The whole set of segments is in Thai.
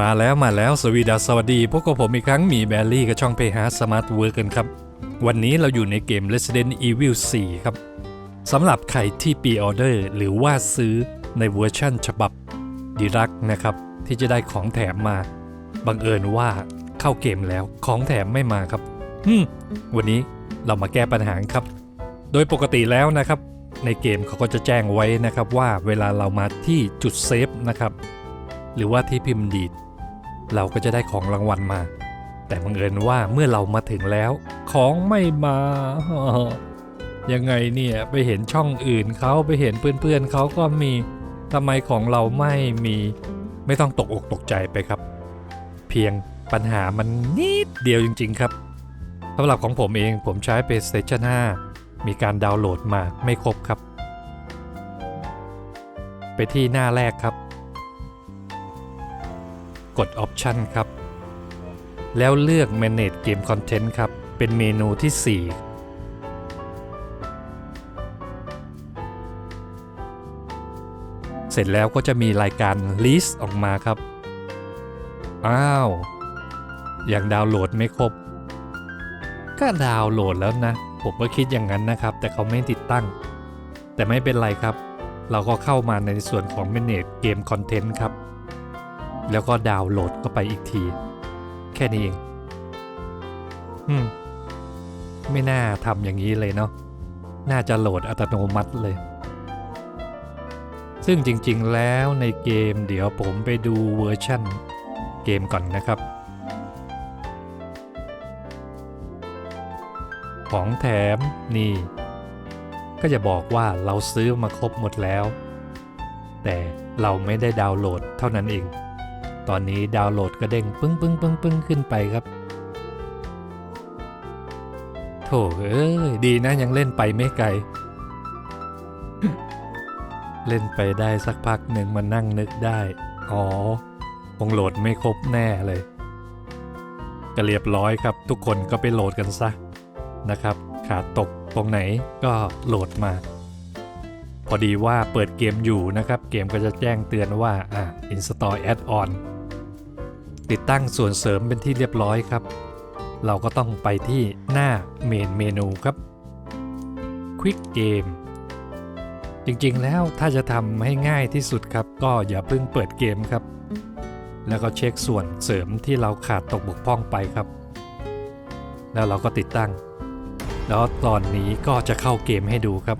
มาแล้วมาแล้วสวีดัสสวัสดี พวกกับผมอีกครั้งมีแบลลี่กับช่องเพย์ฮาร์สมาร์ทเวิร์กันครับ วันนี้เราอยู่ในเกม Resident Evil 4 ครับสำหรับใครที่ปีออเดอร์หรือว่าซื้อในเวอร์ชั่นฉบับดีรักนะครับ ที่จะได้ของแถมมา บังเอิญว่าเข้าเกมแล้วของแถมไม่มาครับฮึวันนี้เรามาแก้ปัญหาครับ โดยปกติแล้วนะครับ ในเกมเขาก็จะแจ้งไว้นะครับว่าเวลาเรามาที่จุดเซฟนะครับ หรือว่าที่พิมพ์ดีด เราก็จะได้ของรางวัลมา แต่บังเอิญว่าเมื่อเรามาถึงแล้ว ของไม่มายังไงเนี่ยไปเห็นช่องอื่นเขาไปเห็นเพื่อนๆเขาก็มีทำไมของเราไม่มีไม่ต้องตกอกตกใจไปครับ เพียงปัญหามันนิดเดียวจริง ๆ ครับสำหรับของผมเองผมใช้ PlayStation 5 มีการดาวน์โหลดมาไม่ครบครับ ไปที่หน้าแรกครับ กด Option ครับ แล้วเลือก Manage Game Content ครับ เป็นเมนูที่ 4เสร็จแล้วก็จะมีรายการ List ออกมาครับ อ้าว ยังดาวน์โหลดไม่ครบ ก็ดาวน์โหลดแล้วนะ ผมก็คิดอย่างนั้นนะครับ แต่เขาไม่ติดตั้ง แต่ไม่เป็นไรครับ เราก็เข้ามาในส่วนของ Manage Game Content ครับ แล้วก็ดาวน์โหลดเข้าไปอีกที แค่นี้เอง อืม ไม่น่าทำอย่างนี้เลยเนาะ น่าจะโหลดอัตโนมัติเลย ซึ่งจริงๆแล้วในเกมเดี๋ยวผมไปดูเวอร์ชั่น เกมก่อนนะครับ ของแถมนี่ ก็จะบอกว่าเราซื้อมาครบหมดแล้ว แต่เราไม่ได้ดาวน์โหลดเท่านั้นเอง ตอนนี้ดาวน์โหลดกระเด้งปึ้งปึ้งปึ้งปึ้งขึ้นไปครับโถเอ้ยดีนะยังเล่นไปไม่ไกล เล่นไปได้สักพักหนึ่งมานั่งนึกได้ อ๋อคงโหลดไม่ครบแน่เลย ก็เรียบร้อยครับ ทุกคนก็ไปโหลดกันซะนะครับ ขาตกตรงไหนก็โหลดมา พอดีว่าเปิดเกมอยู่นะครับ เกมก็จะแจ้งเตือนว่าอ่า install add-on ติดตั้งส่วนเสริมเป็นที่เรียบร้อยครับ เราก็ต้องไปที่หน้าเมนเมนูครับ Quick Game จริงๆแล้วถ้าจะทำให้ง่ายที่สุดครับ ก็อย่าเพิ่งเปิดเกมครับ แล้วก็เช็คส่วนเสริมที่เราขาดตกบกพร่องไปครับ แล้วเราก็ติดตั้ง แล้วตอนนี้ก็จะเข้าเกมให้ดูครับ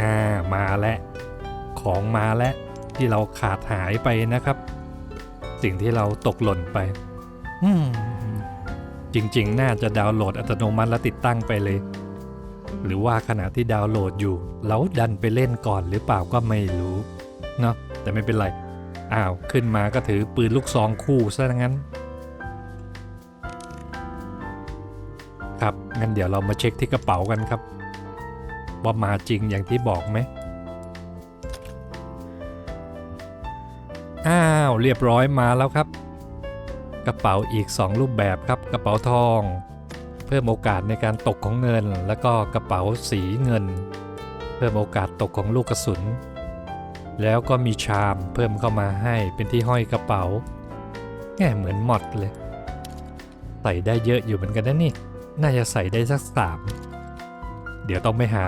อ่ามาแล้วของมาแล้วที่เราขาดหายไปนะครับ สิ่งที่เราตกหล่นไป อืม จริง ๆ น่าจะดาวน์โหลดอัตโนมัติแล้วติดตั้งไปเลย หรือว่าขณะที่ดาวน์โหลดอยู่แล้วดันไปเล่นก่อนหรือเปล่าก็ไม่รู้เนาะแต่ไม่เป็นไร อ้าวขึ้นมาก็ถือปืนลูกซองคู่ซะงั้น ครับงั้นเดี๋ยวเรามาเช็คที่กระเป๋ากันครับ ว่ามาจริงอย่างที่บอกไหม อ้าวเรียบร้อยมาแล้วครับ กระเป๋าอีก 2 รูปแบบครับกระเป๋าทอง เพิ่มโอกาสในการตกของเงิน แล้วก็กระเป๋าสีเงิน เพิ่มโอกาสตกของลูกกระสุน แล้วก็มีชามเพิ่มเข้ามาให้เป็นที่ห้อยกระเป๋าแง่เหมือนหมดเลยใส่ได้เยอะอยู่เหมือนกันนะนี่ น่าจะใส่ได้สักสามเดี๋ยวต้องไปหา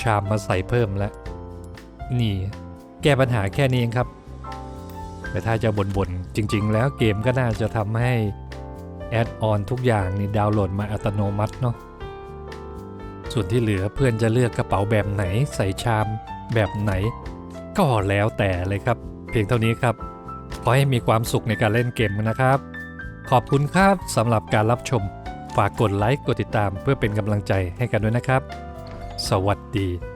ชามมาใส่เพิ่มแล้วนี่ แก้ปัญหาแค่นี้เองครับ แต่ถ้าจะบ่นๆจริง ๆ แล้วเกมก็น่าจะทำให้แอดออนทุกอย่างนี่ดาวน์โหลดมาอัตโนมัติเนาะส่วนที่เหลือเพื่อนจะเลือกกระเป๋าแบบไหนใส่ชามแบบไหน ก็แล้วแต่เลยครับ เพียงเท่านี้ครับขอให้มีความสุขในการเล่นเกมนะครับ ขอบคุณครับสำหรับการรับชม ฝากกดไลค์กดติดตามเพื่อเป็นกำลังใจให้กันด้วยนะครับ สวัสดี